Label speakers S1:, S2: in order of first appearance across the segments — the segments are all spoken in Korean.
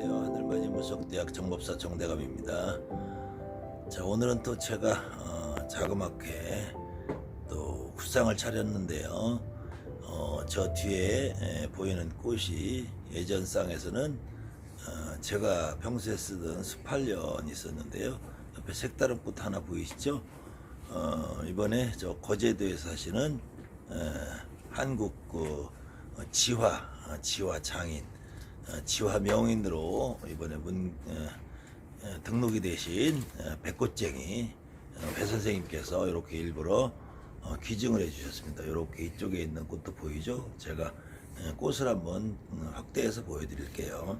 S1: 하늘만이 무속대학 정법사 정대감입니다. 자 오늘은 또 제가 어, 자그맣게 또 구상을 차렸는데요. 어, 저 뒤에 에, 보이는 꽃이 예전 쌍에서는 어, 제가 평소에 쓰던 수팔련 있었는데요. 옆에 색다른 꽃 하나 보이시죠? 어, 이번에 저 거제도에 사시는 에, 한국 그 어, 지화 어, 지화 장인 어, 지화 명인으로 이번에 문 어, 어, 등록이 되신 어, 백꽃쟁이 어, 배 선생님께서 이렇게 일부러 어, 기증을 해주셨습니다. 이렇게 이쪽에 있는 꽃도 보이죠? 제가 어, 꽃을 한번 음, 확대해서 보여드릴게요.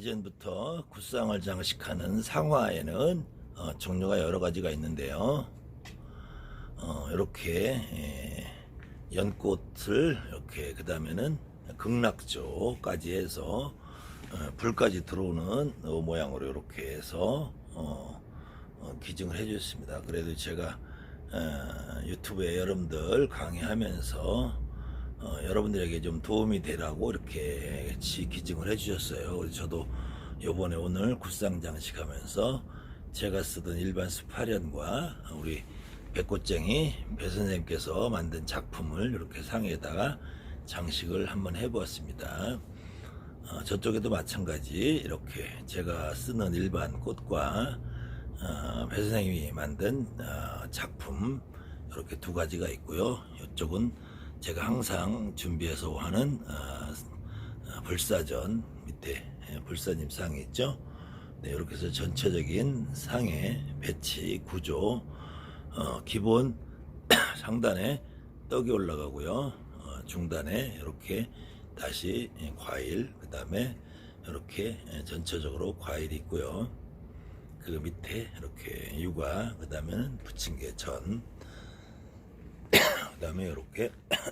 S1: 예, 예전부터 굿상을 장식하는 상화에는 어, 종류가 여러 가지가 있는데요. 어, 이렇게 예, 연꽃을 이렇게 그 다음에는 극락조까지 해서 어, 불까지 들어오는 어, 모양으로 이렇게 해서 어, 어, 기증을 해주셨습니다. 그래도 제가 어, 유튜브에 여러분들 강의하면서 어, 여러분들에게 좀 도움이 되라고 이렇게 기증을 해주셨어요. 그래서 저도 요번에 오늘 굿상 장식하면서 제가 쓰던 일반 스파련과 우리 백꽃쟁이 배 선생님께서 만든 작품을 이렇게 상에다가 장식을 한번 해보았습니다. 어, 저쪽에도 마찬가지 이렇게 제가 쓰는 일반 꽃과 어, 배 선생님이 만든 어, 작품 이렇게 두 가지가 있고요. 이쪽은 제가 항상 준비해서 하는 어, 어, 불사전 밑에 예, 불사님 상이 있죠. 네, 이렇게 해서 전체적인 상의 배치 구조 어, 기본 상단에 떡이 올라가고요. 어, 중단에 이렇게 다시 예, 과일 그 다음에 이렇게 예, 전체적으로 과일이 있고요. 그 밑에 이렇게 육아 그 다음에는 부침개 전 그 다음에 이렇게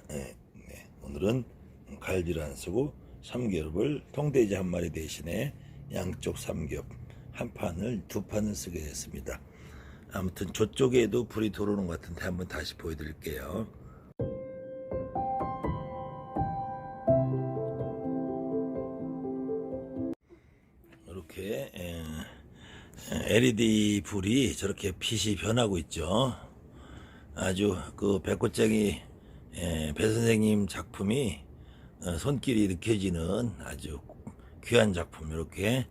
S1: 네, 네. 오늘은 갈비를 안 쓰고 삼겹을 통돼지 한 마리 대신에 양쪽 삼겹 한 판을 두 판을 쓰게 됐습니다. 아무튼 저쪽에도 불이 들어오는 것 같은데 한번 다시 보여드릴게요. 이렇게 에, LED 불이 저렇게 빛이 변하고 있죠. 아주 그 백꽃쟁이 에, 배 선생님 작품이 어, 손길이 느껴지는 아주 귀한 작품 이렇게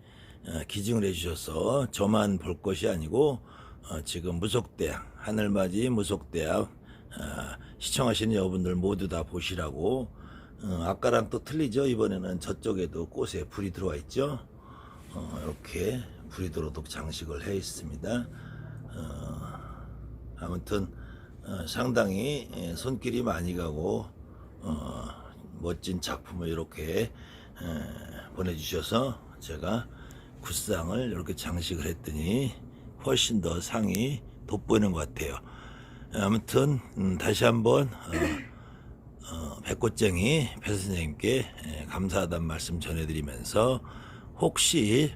S1: 어, 기증을 해주셔서 저만 볼 것이 아니고 어, 지금 무속대학 하늘맞이 무속대학 어, 시청하시는 여러분들 모두 다 보시라고 어, 아까랑 또 틀리죠? 이번에는 저쪽에도 꽃에 불이 들어와 있죠? 어, 이렇게 불이 들어오도록 장식을 해 있습니다. 어, 아무튼 어, 상당히 예, 손길이 많이 가고 어, 멋진 작품을 이렇게 에, 보내주셔서 제가 굿상을 이렇게 장식을 했더니 훨씬 더 상이 돋보이는 것 같아요. 아무튼 음, 다시 한번 어, 어, 백꽃쟁이 배 선생님께 에, 감사하다는 말씀 전해드리면서 혹시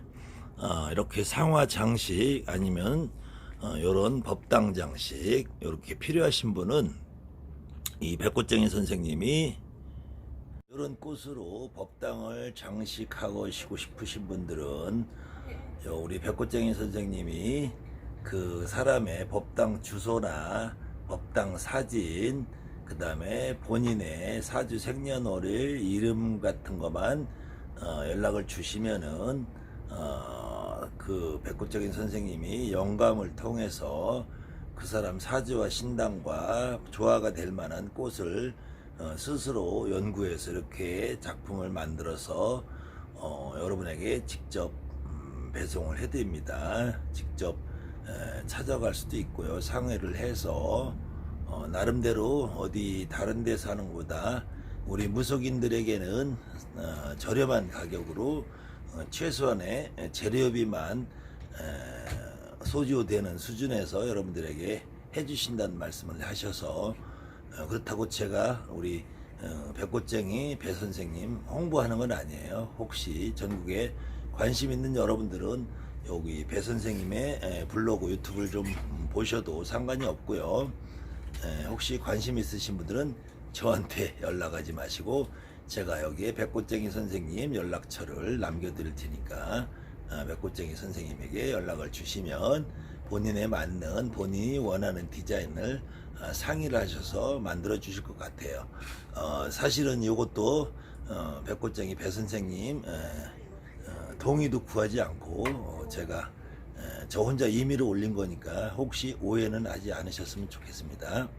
S1: 어, 이렇게 상화 장식 아니면 어, 요런 법당 장식 이렇게 필요하신 분은 이 백꽃쟁이 선생님이 이런 꽃으로 법당을 장식하고 싶으신 분들은 요 우리 백꽃쟁이 선생님이 그 사람의 법당 주소나 법당 사진 그 다음에 본인의 사주 생년월일 이름 같은 것만 어, 연락을 주시면은 어, 그 백꽃적인 선생님이 영감을 통해서 그 사람 사주와 신당과 조화가 될 만한 꽃을 어, 스스로 연구해서 이렇게 작품을 만들어서 어, 여러분에게 직접 음, 배송을 해드립니다. 직접 에, 찾아갈 수도 있고요. 상회를 해서 어, 나름대로 어디 다른 데 사는 것보다 우리 무속인들에게는 어, 저렴한 가격으로 어, 최소한의 재료비만 에, 소지되는 수준에서 여러분들에게 해주신다는 말씀을 하셔서 어, 그렇다고 제가 우리 어, 백꽃쟁이 배 선생님 홍보하는 건 아니에요. 혹시 전국에 관심 있는 여러분들은 여기 배 선생님의 에, 블로그 유튜브를 좀 보셔도 상관이 없고요. 에, 혹시 관심 있으신 분들은 저한테 연락하지 마시고 제가 여기에 백꽃쟁이 선생님 연락처를 남겨드릴 테니까 아, 백꽃쟁이 선생님에게 연락을 주시면 본인에 맞는 본인이 원하는 디자인을 아, 상의를 하셔서 만들어 주실 것 같아요. 어, 사실은 이것도 어, 백꽃쟁이 배 선생님 에, 어, 동의도 구하지 않고 어, 제가 에, 저 혼자 임의로 올린 거니까 혹시 오해는 하지 않으셨으면 좋겠습니다.